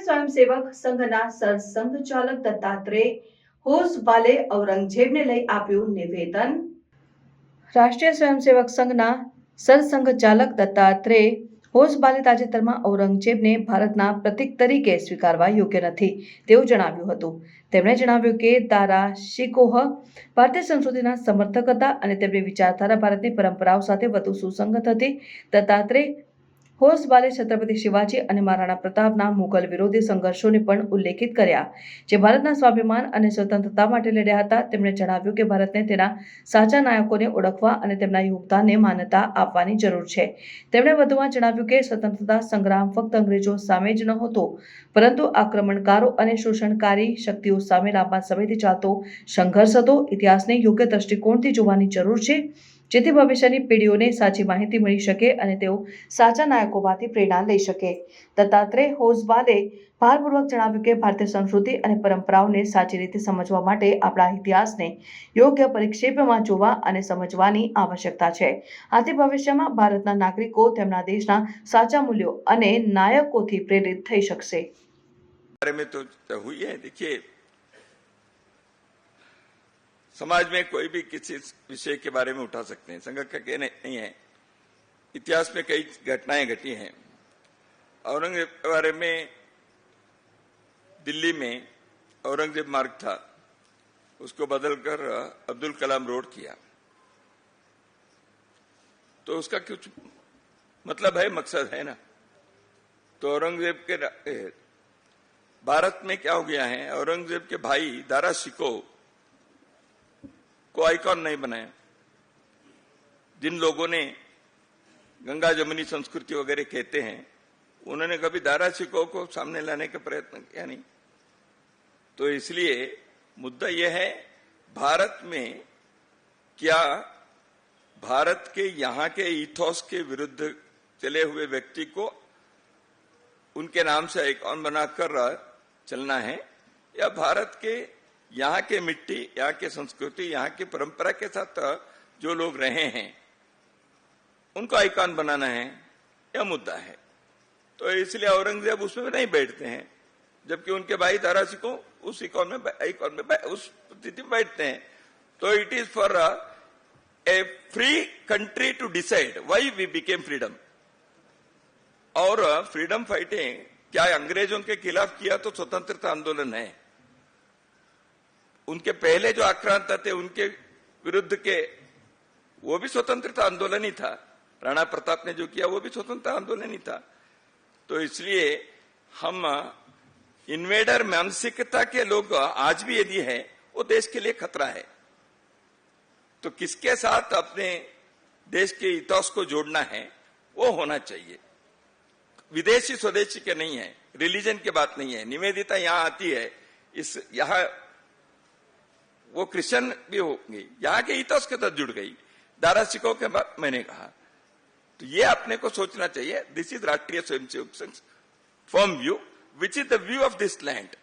સ્વયંસેવક સંઘના સરસંઘ ચાલક દત્તાત્રેય હોસબાલે ઔરંગઝેબને લઈ આપ્યું નિવેદન. રાષ્ટ્રીય સ્વયંસેવક સંઘના સરસંઘ ચાલક દત્તાત્રેય હોસબાલે તાજેતરમાં ઔરંગઝેબને ભારતના પ્રતિક તરીકે સ્વીકારવા યોગ્ય નથી તેવું જણાવ્યું હતું. તેમણે જણાવ્યું કે દારા શિકોહ ભારતીય સંસ્કૃતિના સમર્થક હતા અને તેમની વિચારધારા ભારતની પરંપરાઓ સાથે વધુ સુસંગત હતી. દત્તાત્રેય હોસબાલે છત્રપતિ શિવાજી અને મહારાણા પ્રતાપના મુઘલ વિરોધી સંઘર્ષોને પણ ઉલ્લેખિત કર્યા. જે ભારતના સ્વાભિમાન અને સ્વતંત્રતા માટે લડ્યા હતા, તેમણે જણાવ્યું કે ભારતને તેના સાચા નાયકોને ઓળખવા અને તેમના યોગદાનને માન્યતા આપવાની જરૂર છે. તેમણે વધુમાં જણાવ્યું કે સ્વતંત્રતા સંગ્રામ ફક્ત અંગ્રેજો સામે જ નહોતો, પરંતુ આક્રમણકારો અને શોષણકારી શક્તિઓ સામે લાંબા સમયથી ચાલતો સંઘર્ષ હતો. ઇતિહાસને યોગ્ય દ્રષ્ટિકોણથી જોવાની જરૂર છે. જેથી ભવિષ્યની પેઢીઓને સાચી માહિતી મળી શકે અને તેઓ સાચા નાયકોમાંથી પ્રેરણા લઈ શકે. દત્તાત્રે હોઝવાલે ભારપૂર્વક જણાવ્યું કે ભારતીય સંસ્કૃતિ અને પરંપરાઓને સાચી રીતે સમજવા માટે આપણા ઇતિહાસને યોગ્ય પરિક્ષેપમાં જોવા અને સમજવાની આવશ્યકતા છે. આથી ભવિષ્યમાં ભારતના નાગરિકો તેમના દેશના સાચા મૂલ્યો અને નાયકોથી પ્રેરિત થઈ શકશે. समाज में कोई भी किसी विषय के बारे में उठा सकते हैं। संघ का कहना नहीं है। इतिहास में कई घटनाएँ घटी हैं। औरंगज़ेब के बारे में दिल्ली में औरंगज़ेब मार्ग था। उसको बदलकर अब्दुल कलाम रोड किया। तो उसका कुछ मतलब है, मकसद है ना? तो औरंगज़ेब के भारत में क्या हो गया है? औरंगज़ेब के भाई दारा शिको को आइकॉन नहीं बनाया। जिन लोगों ने गंगा जमुनी संस्कृति वगैरह कहते हैं, उन्होंने कभी दारा शिको को सामने लाने का प्रयत्न किया नहीं। तो इसलिए मुद्दा यह है, भारत में क्या भारत के यहाँ के इथोस के विरुद्ध चले हुए व्यक्ति को उनके नाम से आइकॉन बनाकर चलना है, या भारत के यहाँ के मिट्टी, यहाँ के संस्कृति, यहाँ की परंपरा के साथ जो लोग रहे हैं, उनको आइकॉन बनाना है, यह मुद्दा है। तो इसलिए औरंगज़ेब उसमें नहीं बैठते हैं, जबकि उनके भाई दारा सिखो उस इकॉन में आइकॉन में उस स्थिति में बैठते हैं। तो it is for a free country to decide why we became freedom और फ्रीडम फाइटिंग क्या अंग्रेज़ों के खिलाफ किया तो स्वतंत्रता आंदोलन है? उनके पहले जो आक्रांत थे, उनके विरुद्ध के, वो भी स्वतंत्रता आंदोलन ही था। राणा प्रताप ने जो किया, वो भी स्वतंत्रता आंदोलन ही था। तो इसलिए हम, इन्वेडर मानसिकता के लोग आज भी यदि है, वो देश के लिए खतरा है। तो किसके साथ अपने देश के इतिहास को जोड़ना है, वो होना चाहिए। विदेशी स्वदेशी के नहीं है, रिलीजन की बात नहीं है। निवेदिता यहाँ आती है, इस, यहाँ वो क्रिश्चियन भी हो गई यहाँ के इतिहास के तहत जुड़ गई। दारा सिखों के बाद मैंने कहा। तो ये अपने को सोचना चाहिए। This is Rashtriya Swayamsevak Sangh form view which is the view of this land